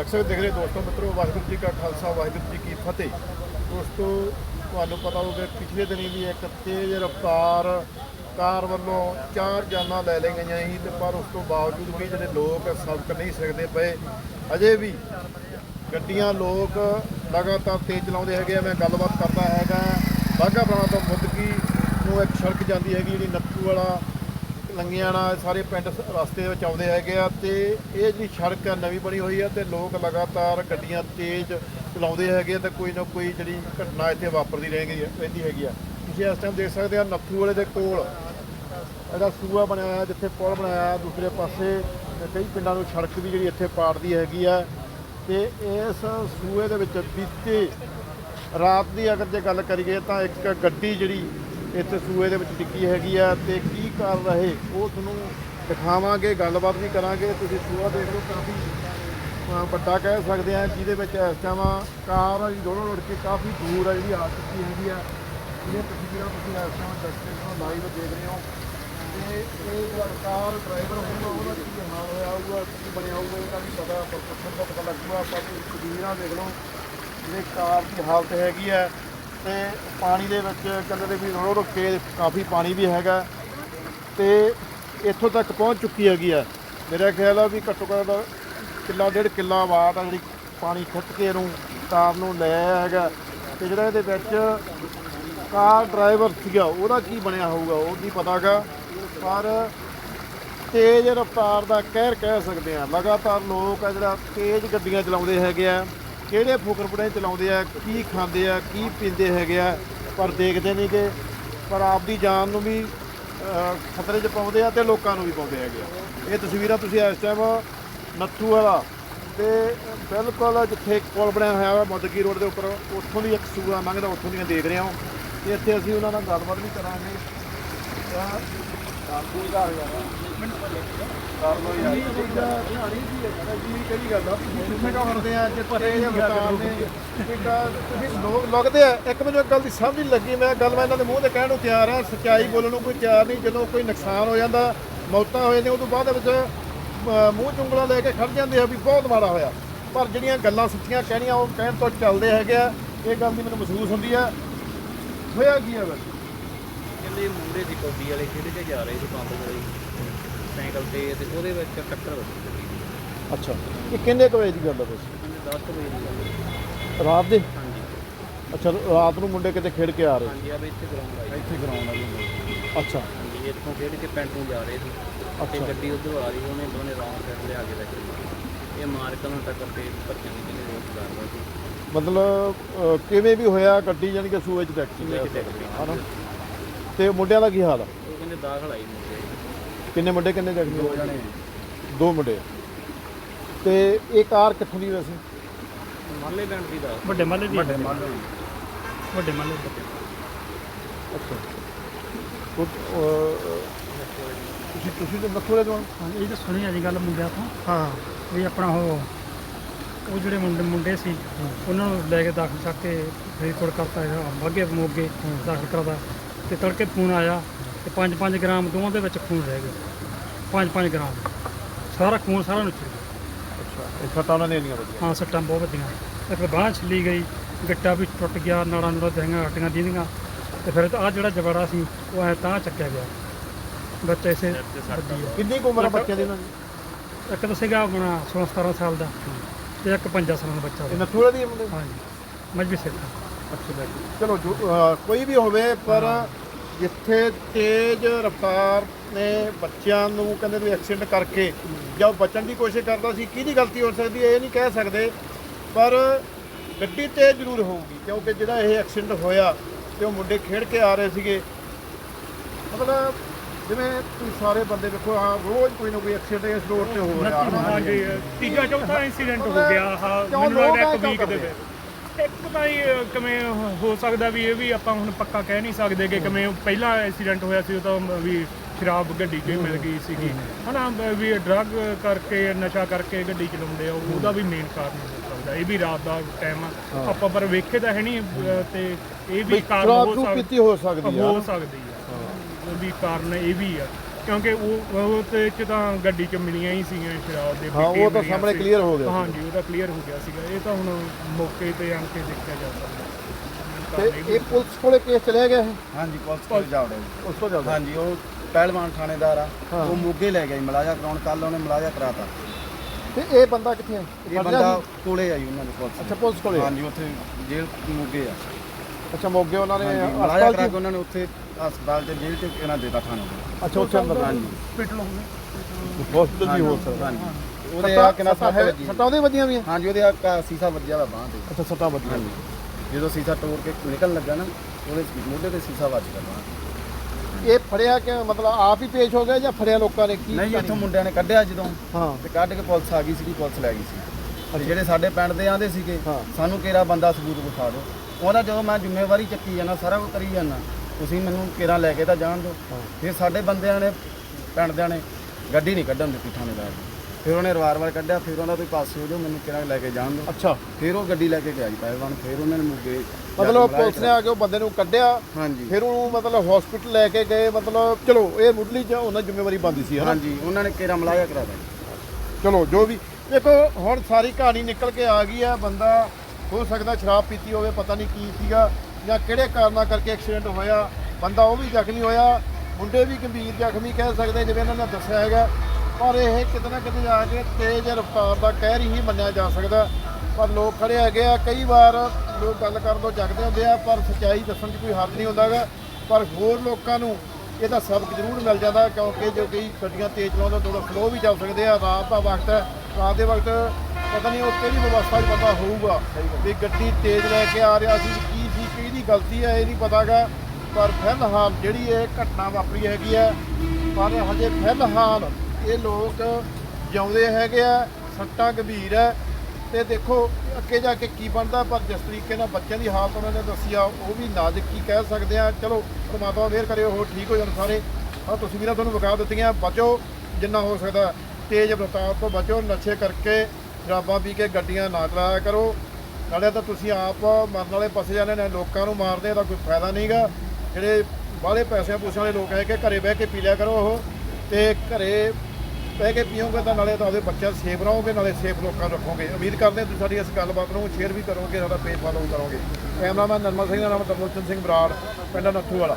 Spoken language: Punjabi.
ਅਕਸਰ ਦੇਖ ਰਹੇ ਦੋਸਤੋ, ਮਿੱਤਰੋ, ਵਾਹਿਗੁਰੂ ਜੀ ਕਾ ਖਾਲਸਾ, ਵਾਹਿਗੁਰੂ ਜੀ ਕੀ ਫਤਿਹ। ਦੋਸਤੋ, ਤੁਹਾਨੂੰ ਪਤਾ ਹੋਵੇ ਪਿਛਲੇ ਦਿਨੀ ਵੀ ਇੱਕ ਤੇਜ਼ ਰਫ਼ਤਾਰ ਕਾਰ ਵੱਲੋਂ ਚਾਰ ਜਾਨਾਂ ਲੈ ਲਈਆਂ ਗਈਆਂ ਸੀ ਤੇ ਪਰ ਉਸ ਤੋਂ ਬਾਵਜੂਦ ਵੀ ਜਿਹੜੇ ਲੋਕ ਸਬਕ ਨਹੀਂ ਸਿੱਖਦੇ ਪਏ, ਅਜੇ ਵੀ ਗੱਡੀਆਂ ਲੋਕ ਲਗਾਤਾਰ ਤੇਜ਼ ਚਲਾਉਂਦੇ ਹੈਗੇ ਆ। ਮੈਂ ਗੱਲਬਾਤ ਕਰਦਾ ਹੈਗਾ, ਬਾਘਾ ਬਣਾ ਤੋਂ ਮੁੱਦਕੀ ਨੂੰ ਇੱਕ ਸੜਕ ਜਾਂਦੀ ਹੈਗੀ ਜਿਹੜੀ ਨੱਥੂ ਵਾਲਾ ਲੰਗੀਆਂ ਨਾਲ ਸਾਰੇ ਪਿੰਡ ਸ- ਰਸਤੇ ਦੇ ਵਿੱਚ ਆਉਂਦੇ ਹੈਗੇ ਆ ਤੇ ਇਹ ਜਿਹੜੀ ਸੜਕ ਆ ਨਵੀਂ ਬਣੀ ਹੋਈ ਆ ਤੇ ਲੋਕ ਲਗਾਤਾਰ ਗੱਡੀਆਂ ਤੇਜ਼ ਚਲਾਉਂਦੇ ਹੈਗੇ ਆ ਤੇ ਕੋਈ ਨਾ ਕੋਈ ਜਿਹੜੀ ਘਟਨਾ ਇੱਥੇ ਵਾਪਰਦੀ ਰਹਿੰਦੀ ਹੈ, ਰਹਿੰਦੀ ਹੈਗੀ ਆ। ਤੁਸੀਂ ਇਸ ਟਾਈਮ ਦੇਖ ਸਕਦੇ ਆ ਨੱਥੂ ਵਾਲੇ ਦੇ ਕੋਲ ਇਹਦਾ ਸੂਆ ਬਣਿਆ ਹੋਇਆ, ਜਿੱਥੇ ਪੁਲ ਬਣਾਇਆ ਦੂਸਰੇ ਪਾਸੇ ਕਈ ਪਿੰਡਾਂ ਨੂੰ ਸੜਕ ਵੀ ਜਿਹੜੀ ਇੱਥੇ ਪਾੜਦੀ ਹੈਗੀ ਆ ਤੇ ਇਸ ਸੂਏ ਦੇ ਵਿੱਚ ਬੀਤੇ ਰਾਤ ਦੀ ਅਗਰ ਜੇ ਗੱਲ ਕਰੀਏ ਤਾਂ ਇੱਕ ਗੱਡੀ ਜਿਹੜੀ ਇੱਥੇ ਸੂਏ ਦੇ ਵਿੱਚ ਡਿੱਗੀ ਹੈਗੀ ਆ ਤੇ ਕੀ ਕਾਰਨ ਰਹੇ? ਉਹ ਤੁਹਾਨੂੰ ਦਿਖਾਵਾਂਗੇ, ਗੱਲਬਾਤ ਵੀ ਕਰਾਂਗੇ। ਤੁਸੀਂ ਸੂਆ ਦੇਖ ਲਓ, ਕਾਫੀ ਵੱਡਾ ਕਹਿ ਸਕਦੇ ਆ, ਜਿਹਦੇ ਵਿੱਚ ਇਸ ਟਾਈਮ ਕਾਰ ਆ ਜਿਹੜੀ ਦੋਨੋਂ ਰੁੜ ਕੇ ਕਾਫੀ ਦੂਰ ਆ, ਜਿਹੜੀ ਆ ਚੁੱਕੀ ਹੈਗੀ ਆ। ਇਹ ਤਸਵੀਰਾਂ ਤੁਸੀਂ ਇਸ ਟਾਈਮ ਦਰਸ਼ਕਾਂ ਤੋਂ ਲਾਈਵ ਦੇਖ ਰਹੇ ਹੋ। ਤੇ ਇਹ ਕਾਰ ਡਰਾਈਵਰ ਹੋਊਗਾ, ਉਹਦਾ ਕੀ ਹਾਲ ਹੋਇਆ ਹੋਊਗਾ, ਕੀ ਬਣਿਆ ਹੋਊਗਾ ਇਹਦਾ ਵੀ ਪਤਾ, ਪਰ ਦਾ ਪਤਾ ਲੱਗੂਗਾ। ਆਪਾਂ ਤਸਵੀਰਾਂ ਦੇਖ ਲਓ, ਜਿਹੜੇ ਕਾਰ ਦੀ ਹਾਲਤ ਹੈਗੀ ਹੈ ਤੇ ਪਾਣੀ ਦੇ ਵਿੱਚ ਕਹਿੰਦੇ ਵੀ ਰੋ ਰੁਕ ਕੇ ਕਾਫੀ ਪਾਣੀ ਵੀ ਹੈਗਾ। ਤੇ ਇੱਥੋਂ ਤੱਕ ਪਹੁੰਚ ਚੁੱਕੀ ਹੈਗੀ ਆ ਮੇਰਾ ਖਿਆਲ ਆ ਵੀ ਘੱਟੋ ਘੱਟ ਕਿੱਲਾ, ਡੇਢ ਕਿੱਲਾ ਬਾਤ ਆ ਜਿਹੜੀ ਪਾਣੀ ਖਿੱਚ ਕੇ ਇਹਨੂੰ ਕਾਰ ਨੂੰ ਲੈ ਆਇਆ ਹੈਗਾ। ਤੇ ਜਿਹੜਾ ਇਹਦੇ ਵਿੱਚ ਕਾਰ ਡਰਾਈਵਰ ਸੀਗਾ, ਉਹਦਾ ਕੀ ਬਣਿਆ ਹੋਊਗਾ, ਉਹ ਨਹੀਂ ਪਤਾਗਾ। ਪਰ ਤੇਜ਼ ਰਫ਼ਤਾਰ ਦਾ ਕਹਿਰ ਕਹਿ ਸਕਦੇ ਆ ਲਗਾਤਾਰ ਲੋਕ ਆ ਜਿਹੜਾ ਤੇਜ਼ ਗੱਡੀਆਂ ਚਲਾਉਂਦੇ ਹੈਗੇ ਆ। ਕਿਹੜੇ ਫੁਕਰਪੜੇ ਚਲਾਉਂਦੇ ਆ, ਕੀ ਖਾਂਦੇ ਆ, ਕੀ ਪੀਂਦੇ ਹੈਗੇ ਆ, ਪਰ ਦੇਖਦੇ ਨਹੀਂ ਕਿ ਪਰ ਆਪਦੀ ਜਾਨ ਨੂੰ ਵੀ ਖਤਰੇ 'ਚ ਪਾਉਂਦੇ ਆ ਤੇ ਲੋਕਾਂ ਨੂੰ ਵੀ ਪਾਉਂਦੇ ਹੈਗੇ ਆ। ਇਹ ਤਸਵੀਰਾਂ ਤੁਸੀਂ ਇਸ ਟਾਈਮ ਨੱਥੂ ਵਾਲਾ ਤੇ ਬਿਲਕੁਲ ਜਿੱਥੇ ਪੁਲ ਬਣਿਆ ਹੋਇਆ ਹੈ ਮੋਦਕੀ ਰੋਡ ਦੇ ਉੱਪਰ, ਉੱਥੋਂ ਦੀ ਇੱਕ ਸੂਆ ਲੰਘਦਾ, ਉੱਥੋਂ ਦੀਆਂ ਦੇਖ ਰਹੇ ਹਾਂ। ਤੇ ਇੱਥੇ ਅਸੀਂ ਉਹਨਾਂ ਨਾਲ ਗੱਲਬਾਤ ਵੀ ਕਰਾਂਗੇ। ਤੁਸੀਂ ਲੋਕ ਲੱਗਦੇ ਆ। ਇੱਕ ਮੈਨੂੰ ਇੱਕ ਗੱਲ ਦੀ ਸਮਝ ਨਹੀਂ ਲੱਗੀ। ਮੈਂ ਗੱਲ ਮੈਂ ਇਹਨਾਂ ਦੇ ਮੂੰਹ ਤੇ ਕਹਿਣ ਨੂੰ ਤਿਆਰ ਆ। ਸੱਚਾਈ ਬੋਲਣ ਨੂੰ ਕੋਈ ਤਿਆਰ ਨਹੀਂ। ਜਦੋਂ ਕੋਈ ਨੁਕਸਾਨ ਹੋ ਜਾਂਦਾ, ਮੌਤਾਂ ਹੋ ਜਾਂਦੀਆਂ, ਉਦੋਂ ਬਾਅਦ ਵਿੱਚ ਮੂੰਹ ਚੁੰਗਲਾ ਲੈ ਕੇ ਖੜ ਜਾਂਦੇ ਆ ਵੀ ਬਹੁਤ ਮਾੜਾ ਹੋਇਆ। ਪਰ ਜਿਹੜੀਆਂ ਗੱਲਾਂ ਸੱਚੀਆਂ ਕਹਿਣੀਆਂ, ਉਹ ਕਹਿਣ ਤੋਂ ਚੱਲਦੇ ਹੈਗੇ ਆ। ਇਹ ਗੱਲ ਦੀ ਮੈਨੂੰ ਮਹਿਸੂਸ ਹੁੰਦੀ ਆ। ਹੋਇਆ ਕੀ ਆ ਬਸ? ਕਹਿੰਦੇ ਮੁੰਡੇ ਦੀ ਕੌਡੀ ਵਾਲੇ ਖੇਡ ਕੇ ਜਾ ਰਹੇ ਸੀ ਪੰਪ ਕੋਲੇ ਸਾਈਕਲ ਤੇ ਤੇ ਉਹਦੇ ਵਿੱਚ ਟੱਕਰ ਵੱਜੀ। ਗੱਡੀ ਦੀ। ਅੱਛਾ। ਇਹ ਕਿੰਨੇ ਕੁ ਵਜੇ ਦੀ ਗੱਲ ਆ ਬਸ? ਕਹਿੰਦੇ 10 ਕੁ ਵਜੇ ਦੀ ਗੱਲ ਹੈ। ਰਾਤ ਦੇ? ਹਾਂਜੀ। ਅੱਛਾ ਰਾਤ ਨੂੰ ਮੁੰਡੇ ਕਿਤੇ ਖੇਡ ਕੇ ਆ ਰਹੇ? ਹਾਂਜੀ ਆ ਵੀ ਇੱਥੇ ਗਰਾਊਂਡ ਆਈ ਇੱਥੇ ਗਰਾਊਂਡ ਆ ਅੱਛਾ। ਹਾਂਜੀ ਇੱਥੋਂ ਖੇਡ ਕੇ ਪਿੰਡ ਨੂੰ ਜਾ ਰਹੇ ਸੀ। ਤੇ ਅੱਛਾ। ਗੱਡੀ ਉਧਰੋਂ ਆ ਰਹੀ ਉਹਨੇ ਦੋਨੇ ਰੌਂਗ ਸਾਈਡ ਲਿਆ ਕੇ ਵਿੱਚ ਇਹ ਮਾਰਕ ਨੂੰ ਟੱਕਰ ਤੇ ਭੱਜਣ ਦੀ ਕਿਨੇ ਰੋਕ ਕਰਦਾ ਸੀ ਮਤਲਬ ਅਹ, ਕਿਵੇਂ ਵੀ ਹੋਇਆ ਗੱਡੀ ਜਾਨੀ ਕਿ ਸੂਏ ਚ ਟੈਕਸੀ 'ਚ ਡਿੱਗ ਪਈ। ਹਨਾ? ਤੇ ਮੁੰਡਿਆਂ ਦਾ ਕੀ ਹਾਲ ਆ? ਉਹ ਕਹਿੰਦੇ ਦਾਖਲ ਆਈ ਮੁੰਡੇ। ਕਿੰਨੇ ਮੁੰਡੇ ਕਿੰਨੇ ਜ਼ਖਮੀ ਦੋ ਜਣੇ। ਦੋ ਮੁੰਡੇ। ਤੇ ਇਹ ਕਾਰ ਕਿੱਥੋਂ ਦੀ ਵੈਸੇ? ਮਾਲੇ ਪਿੰਡ ਦੀ ਦਾ। ਵੱਡੇ ਮੱਲੇ ਦੀ। ਵੱਡੇ ਮੱਲੇ ਵੱਡੇ ਮੱਲੇ ਦੀ। ਅੱਛਾ। ਉਹ, ਅਹ, ਤੁਸੀਂ ਤੁਸੀਂ ਤਾਂ ਨੱਥੂ ਵਾਲੇ ਤੋਂ ਇਹ ਤਾਂ ਸੁਣੀ ਆ ਜੀ ਗੱਲ ਮੁੰਡਿਆਂ ਤੋਂ। ਹਾਂ। ਵੀ ਆਪਣਾ ਉਹ ਉਹ ਜਿਹੜੇ ਮੁੰਡੇ ਮੁੰਡੇ ਸੀ ਉਹਨਾਂ ਨੂੰ ਲੈ ਕੇ ਦਾਖਲ ਚੱਕ ਕੇ ਫਰੀਦਕੋਟ ਕਰਤਾ ਹੈ ਮੱਗੇ ਮੋਗੇ ਦਾਖਲ ਕਰਦਾ ਤੇ ਤੜਕੇ ਫੋਨ ਆਇਆ ਤੇ 5-5 ਗ੍ਰਾਮ ਦੋਵਾਂ ਦੇ ਵਿੱਚ ਖੂਨ ਰਹਿ ਗਿਆ। 5-5 ਗ੍ਰਾਮ। ਸਾਰਾ ਖੂਨ ਸਾਰਾ ਨੁੱਚੜ ਗਿਆ। ਅੱਛਾ ਇਹ ਸੱਟਾਂ ਉਹਨਾਂ ਨੇ ਨਹੀਂ ਵੱਜੀਆਂ ਹਾਂ ਸੱਟਾਂ ਬਹੁਤ ਵੱਡੀਆਂ। ਇੱਕ ਬਾਂਹ ਛਿੱਲੀ ਗਈ ਗੱਟਾ ਵੀ ਟੁੱਟ ਗਿਆ ਨਾੜਾਂ ਨੂੜਾਂ ਦਹੀਆਂ ਹੱਟੀਆਂ ਦੀਦੀਆਂ। ਤੇ ਫਿਰ ਆ ਜਿਹੜਾ ਜਵਾੜਾ ਸੀ ਉਹ ਐ ਤਾਂ ਚੱਕਿਆ ਗਿਆ। ਬੱਚੇ ਆ। ਕਿੰਨੀ ਕੁ ਉਮਰ ਆ ਬੱਚਿਆਂ ਦੀ ਇਹਨਾਂ ਦੀ? ਇੱਕ ਤਾਂ ਸੀਗਾ ਆਪਣਾ 16 17 ਸਾਲ ਦਾ ਤੇ ਇੱਕ 5 ਸਾਲਾਂ ਦਾ ਬੱਚਾ ਇਹ ਸੀ। ਨੱਥੂ ਵਾਲੇ ਦੀ ਮੁੰਡੇ ਹਾਂਜੀ। ਮਜਬੀ ਸਿੱਖ ਚਲੋ ਜੋ ਅਹ ਕੋਈ ਵੀ ਹੋਵੇ ਪਰ ਜਿੱਥੇ ਤੇਜ਼ ਰਫ਼ਤਾਰ ਨੇ ਬੱਚਿਆਂ ਨੂੰ ਕਹਿੰਦੇ ਵੀ ਐਕਸੀਡੈਂਟ ਕਰਕੇ ਜਾਂ ਉਹ ਬਚਣ ਦੀ ਕੋਸ਼ਿਸ਼ ਕਰਦਾ ਸੀ ਕਿਹਦੀ ਗਲਤੀ ਹੋ ਸਕਦੀ ਹੈ ਇਹ ਨਹੀਂ ਕਹਿ ਸਕਦੇ। ਪਰ ਗੱਡੀ ਤੇਜ਼ ਜ਼ਰੂਰ ਹੋਊਗੀ ਕਿਉਂਕਿ ਜਿਹੜਾ ਇਹ ਐਕਸੀਡੈਂਟ ਹੋਇਆ ਤੇ ਉਹ ਮੁੰਡੇ ਖੇਡ ਕੇ ਆ ਰਹੇ ਸੀਗੇ। ਮਤਲਬ ਜਿਵੇਂ ਤੁਸੀਂ ਸਾਰੇ ਬੰਦੇ ਵੇਖੋ ਆ ਰੋਜ਼ ਕੋਈ ਨਾ ਕੋਈ ਐਕਸੀਡੈਂਟ ਇਸ ਰੋਡ ਤੇ ਹੋ ਰਿਹਾ। ਹਾਂਜੀ। ਤੀਜਾ ਚੌਥਾ ਇੰਸੀਡੈਂਟ ਹੋ ਗਿਆ ਆਹ ਮੈਨੂੰ ਲੱਗਦਾ ਇੱਕ ਵੀਕ ਦੇ ਵਿੱਚ। ਇੱਕ ਤਾਂ ਹੀ ਕਿਵੇਂ ਹੋ- ਸਕਦਾ ਵੀ ਇਹ ਵੀ ਆਪਾਂ ਹੁਣ ਪੱਕਾ ਕਹਿ ਨਹੀਂ ਸਕਦੇ ਕਿ ਕਿਵੇਂ ਪਹਿਲਾ ਐਕਸੀਡੈਂਟ ਹੋਇਆ ਸੀ ਉਹ ਤਾਂ ਵੀ ਸ਼ਰਾਬ ਗੱਡੀ 'ਚ ਹੀ ਮਿਲ ਗਈ ਸੀਗੀ। ਹਨਾ ਵੀ ਡਰੱਗ ਕਰਕੇ ਨਸ਼ਾ ਕਰਕੇ ਗੱਡੀ ਚਲਾਉਂਦੇ ਆ ਉਹਦਾ ਵੀ ਮੇਨ ਕਾਰਨ ਹੋ ਸਕਦਾ। ਇਹ ਵੀ ਰਾਤ ਦਾ ਟਾਈਮ ਆਪਾਂ ਪਰ ਵੇਖੇ ਤਾਂ ਹੈ ਨਹੀਂ ਤੇ ਇਹ ਵੀ ਕਾਰਨ ਹੋ ਸਕਦਾ ਪੀਤੀ ਹੋ ਸਕਦੀ ਆ। ਹੋ ਸਕਦੀ ਆ। ਉਹ ਵੀ ਕਾਰਨ ਇਹ ਵੀ ਆ। ਕਿਉਂਕਿ ਉਹ ਉਹ ਤੇ ਚ ਤਾਂ ਗੱਡੀ ਚ ਮਿਲੀਆਂ ਹੀ ਸੀਗੀਆਂ ਸ਼ਰਾਬ ਦੇ ਹਾਂ ਉਹ ਤਾਂ ਸਾਹਮਣੇ। ਕਲੀਅਰ ਹੋ ਗਿਆ ਹਾਂਜੀ ਉਹਦਾ ਕਲੀਅਰ ਹੋ ਗਿਆ ਸੀਗਾ। ਇਹ ਤਾਂ ਹੁਣ ਮੌਕੇ ਤੇ ਆਣ ਕੇ ਦੇਖਿਆ ਜਾ ਸਕਦਾ। ਤੇ ਇਹ ਪੁਲਿਸ ਕੋਲੇ ਕੇਸ ਚਲਿਆ ਗਿਆ ਇਹ? ਹਾਂਜੀ ਪੁਲਿਸ ਕੋਲ ਜਾਵੜਾ ਜੀ। ਉਸ ਤੋਂ ਜ਼ਿਆਦਾ ਹਾਂਜੀ ਉਹ ਪਹਿਲਵਾਨ ਥਾਣੇਦਾਰ ਆ। ਹਾਂ। ਉਹ ਮੋਗੇ ਲੈ ਗਿਆ ਮਲਾਜਾ ਕਰਾਉਣ। ਕੱਲ ਉਹਨੇ ਮਲਾਜਾ ਕਰਾਤਾ। ਤੇ ਇਹ ਬੰਦਾ ਕਿੱਥੇ ਹੈ ਇਹ ਫੜ ਲਿਆ ਬੰਦਾ ਸੀ? ਕੋਲੇ ਆ ਜੀ ਉਹਨਾਂ ਦੇ ਪੁਲਿਸ ਅੱਛਾ ਪੁਲਿਸ ਕੋਲੇ ਹਾਂਜੀ ਉੱਥੇ ਜੇਲ੍ਹ ਮੋਗੇ ਆ। ਅੱਛਾ ਮੋਗੇ ਉਹਨਾਂ ਨੇ ਹਾਂਜੀ ਮਲਾਜਾ ਹਸਪਤਾਲ ਕਰਾ ਚ ਕੇ ਉਹਨਾਂ ਨੇ ਉੱਥੇ ਹਸਪਤਾਲ ਤੇ ਜੇਲ੍ਹ ਚ ਇਹਨਾਂ ਦੇਤਾ ਥਾਣੇ ਨੂੰ। ਅੱਛਾ ਉੱਥੇ ਅੰਦਰ ਹਾਂਜੀ। ਹਸਪੀਟਲ ਹੋ ਗਿਆ ਹਸਪੀਟਲ ਵੀ ਹੋ ਸਕਦਾ। ਹਾਂਜੀ। ਉਹਦੇ ਆ ਕਿੰਨਾ ਸੱਟਾਂ ਵੱਜੀ ਸੱਟਾਂ ਉਹਦੇ ਵੱਜੀਆਂ ਵੀ ਹੈ ਹਾਂਜੀ ਉਹਦੇ ਆ ਸੀਸਾ ਵੱਜਿਆ ਵਾ ਬਾਂਹ ਤੇ। ਅੱਛਾ ਸੱਟਾਂ ਵੱਜੀਆਂ। ਜਦੋਂ ਸੀਸਾ ਤੋੜ ਕੇ ਨਿਕਲਣ ਲੱਗਾ ਨਾ ਉਹਦੇ ਮੋਢੇ ਤੇ ਸੀਸਾ ਵੱਜ ਗਿਆ ਬਾਂਹ। ਤੇ। ਇਹ ਫੜਿਆ ਕਿ ਮਤਲਬ ਆਪ ਹੀ ਪੇਸ਼ ਹੋ ਗਿਆ ਜਾਂ ਫੜਿਆ ਲੋਕਾਂ ਨੇ? ਕੀ ਨਹੀਂ ਜੀ ਇੱਥੋਂ ਮੁੰਡਿਆਂ ਨੇ ਕੱਢਿਆ ਜਦੋਂ। ਹਾਂ। ਤੇ ਕੱਢ ਕੇ ਪੁਲਿਸ ਆ ਗਈ ਸੀਗੀ ਪੁਲਿਸ ਲੈ ਗਈ ਸੀ। ਤੇ ਜਿਹੜੇ ਸਾਡੇ ਪਿੰਡ ਦੇ ਆਂਦੇ ਸੀਗੇ। ਸਾਨੂੰ ਕਿਹੜਾ ਬੰਦਾ ਸਬੂਤ ਵਿਖਾ ਦਿਓ। ਉਹਦਾ ਜਦੋਂ ਮੈਂ ਜ਼ਿੰਮੇਵਾਰੀ ਚੱਕੀ ਜਾਂਦਾ ਸਾਰਾ ਕੁਝ ਕਰੀ ਜਾਂਦਾ ਤੁਸੀਂ ਮੈਨੂੰ ਕਿਹੜਾ ਲੈ ਕੇ ਤਾਂ ਜਾਣ ਦਿਓ। ਫਿਰ ਸਾਡੇ ਬੰਦਿਆਂ ਨੇ ਪਿੰਡ ਦਿਆਂ ਨੇ ਗੱਡੀ ਨਹੀਂ ਕੱਢਣ ਦਿੱਤੀ ਥਾਣੇਦਾਰ ਨੇ। ਫਿਰ ਉਹਨੇ ਰਿਵਾਲਵਰ ਕੱਢਿਆ ਫਿਰ ਉਹਨਾਂ ਦੇ ਪਾਸੇ ਹੋ ਜਾਓ ਮੈਨੂੰ ਕਿਹੜਾ ਲੈ ਕੇ ਜਾਣ ਦਿਓ। ਅੱਛਾ। ਫਿਰ ਉਹ ਗੱਡੀ ਲੈ ਕੇ ਗਿਆ ਜੀ ਪਹਿਲਵਾਨ ਫਿਰ ਉਹਨਾਂ ਨੇ ਮੁੱਗੇ ਮਤਲਬ ਪੁਲਿਸ ਨੇ ਆ ਕੇ ਉਹ ਬੰਦੇ ਨੂੰ ਕੱਢਿਆ ਹਾਂਜੀ। ਫਿਰ ਉਹਨੂੰ ਮਤਲਬ ਹਸਪੀਟਲ ਲੈ ਕੇ ਗਏ ਮਤਲਬ ਚਲੋ ਇਹ ਮੁੱਢਲੀ ਚ ਉਹਨਾਂ ਜ਼ਿੰਮੇਵਾਰੀ ਬੰਦੀ ਸੀ ਹਾਂਜੀ ਉਹਨਾਂ ਨੇ ਕਿਹੜਾ ਮਲਾਇਆ ਕਰਾ ਦਿੱਤਾ। ਚਲੋ ਜੋ ਵੀ। ਦੇਖੋ ਹੁਣ ਸਾਰੀ ਕਹਾਣੀ ਨਿਕਲ ਕੇ ਆ ਗਈ ਆ ਬੰਦਾ ਹੋ ਸਕਦਾ, ਸ਼ਰਾਬ ਪੀਤੀ ਹੋਵੇ, ਪਤਾ ਨਹੀਂ ਕੀ ਸੀਗਾ, ਜਾਂ ਕਿਹੜੇ ਕਾਰਨਾਂ ਕਰਕੇ ਐਕਸੀਡੈਂਟ ਹੋਇਆ, ਬੰਦਾ ਉਹ ਵੀ ਜ਼ਖਮੀ ਹੋਇਆ, ਮੁੰਡੇ ਵੀ ਗੰਭੀਰ ਜ਼ਖਮੀ ਕਹਿ ਸਕਦੇ, ਜਿਵੇਂ ਇਹਨਾਂ ਨੇ ਦੱਸਿਆ ਹੈਗਾ। ਪਰ ਇਹ ਕਿਤੇ ਨਾ ਕਿਤੇ ਜਾ ਕੇ ਤੇਜ਼ ਰਫ਼ਤਾਰ ਦਾ ਕਹਿਰ ਹੀ ਮੰਨਿਆ ਜਾ ਸਕਦਾ। ਪਰ ਲੋਕ ਖੜੇ ਹੈਗੇ ਆ, ਕਈ ਵਾਰ ਲੋਕ ਗੱਲ ਕਰਨ ਤੋਂ ਜਗਦੇ ਹੁੰਦੇ ਆ, ਪਰ ਸੱਚਾਈ ਦੱਸਣ 'ਚ ਕੋਈ ਹੱਦ ਨਹੀਂ ਹੁੰਦਾਗਾ ਪਰ ਹੋਰ ਲੋਕਾਂ ਨੂੰ ਇਹਦਾ ਸਬਕ ਜ਼ਰੂਰ ਮਿਲ ਜਾਂਦਾ, ਕਿਉਂਕਿ ਜੋ ਕਈ ਗੱਡੀਆਂ ਤੇਜ਼ ਚਲਾਉਂਦੇ ਥੋੜਾ ਫਲੋ ਵੀ ਚੱਲ ਸਕਦੇ ਆ, ਰਾਤ ਦਾ ਵਕਤ ਰਾਤ ਦੇ ਵਕਤ ਪਤਾ ਨਹੀਂ ਉਹ ਕਿਹੜੀ ਵਿਵਸਥਾ 'ਚ ਪਤਾ ਹੋਊਗਾ ਵੀ ਗੱਡੀ ਤੇਜ਼ ਲੈ ਕੇ ਆ ਰਿਹਾ ਸੀ, ਕੀ ਸੀ ਕਿਹਦੀ ਗਲਤੀ ਹੈ, ਇਹ ਨਹੀਂ ਪਤਾਗਾ। ਪਰ ਫਿਲਹਾਲ ਜਿਹੜੀ ਇਹ ਘਟਨਾ ਵਾਪਰੀ ਹੈਗੀ ਹੈ, ਪਰ ਹਜੇ ਫਿਲਹਾਲ ਇਹ ਲੋਕ ਜਿਉਂਦੇ ਹੈਗੇ ਆ, ਸੱਟਾਂ ਗੰਭੀਰ ਹੈ। ਤੇ ਦੇਖੋ, ਅੱਗੇ ਜਾ ਕੇ ਕੀ ਬਣਦਾ, ਪਰ ਜਿਸ ਤਰੀਕੇ ਨਾਲ ਬੱਚਿਆਂ ਦੀ ਹਾਲਤ ਉਹਨਾਂ ਨੇ ਦੱਸੀ ਆ, ਉਹ ਵੀ ਨਾਜ਼ੁਕ ਕੀ ਕਹਿ ਸਕਦੇ ਆ। ਚਲੋ, ਪਰਮਾਤਮਾ ਮਿਹਰ ਕਰੇ ਉਹ ਠੀਕ ਹੋ ਜਾਣ ਸਾਰੇ। ਆ ਤਸਵੀਰਾਂ ਤੁਹਾਨੂੰ ਵਿਖਾ ਦਿੱਤੀਆਂ, ਬਚੋ, ਜਿੰਨਾ ਹੋ ਸਕਦਾ, ਤੇਜ਼ ਰਫ਼ਤਾਰ ਤੋਂ ਬਚੋ, ਨਸ਼ੇ ਕਰਕੇ ਸ਼ਰਾਬਾਂ ਪੀ ਕੇ ਗੱਡੀਆਂ ਨਾ ਚਲਾਇਆ ਕਰੋ। ਨਾਲੇ ਤਾਂ ਤੁਸੀਂ ਆਪ ਮਰਨ ਵਾਲੇ ਪਾਸੇ ਜਾਂਦੇ ਨੇ, ਲੋਕਾਂ ਨੂੰ ਮਾਰਦੇ ਦਾ ਕੋਈ ਫਾਇਦਾ ਨਹੀਂਗਾ ਜਿਹੜੇ ਬਾਹਲੇ ਪੈਸਿਆਂ ਪੂਸਿਆਂ ਵਾਲੇ ਲੋਕ ਹੈ ਕਿ ਘਰੇ ਬਹਿ ਕੇ ਪੀ ਲਿਆ ਕਰੋ ਉਹ। ਤੇ ਘਰੇ ਬਹਿ ਕੇ ਪੀਓਗੇ ਤਾਂ ਨਾਲੇ ਤਾਂ ਉਹਦੇ ਬੱਚਿਆਂ ਸੇਫ ਰਹੋਗੇ, ਨਾਲੇ ਸੇਫ ਲੋਕਾਂ ਨੂੰ ਰੱਖੋਗੇ। ਉਮੀਦ ਕਰਦੇ ਤੁਸੀਂ ਸਾਡੀ ਇਸ ਗੱਲਬਾਤ ਨੂੰ ਸ਼ੇਅਰ ਵੀ ਕਰੋਗੇ, ਸਾਡਾ ਪੇਜ ਫਾਲੋ ਕਰੋਗੇ। ਕੈਮਰਾਮੈਨ ਨਰਮਲ ਸਿੰਘ ਦਾ ਨਾਮ ਤਰਲੋਚਨ ਸਿੰਘ ਬਰਾੜ, ਪਿੰਡ ਨੱਥੂ ਵਾਲਾ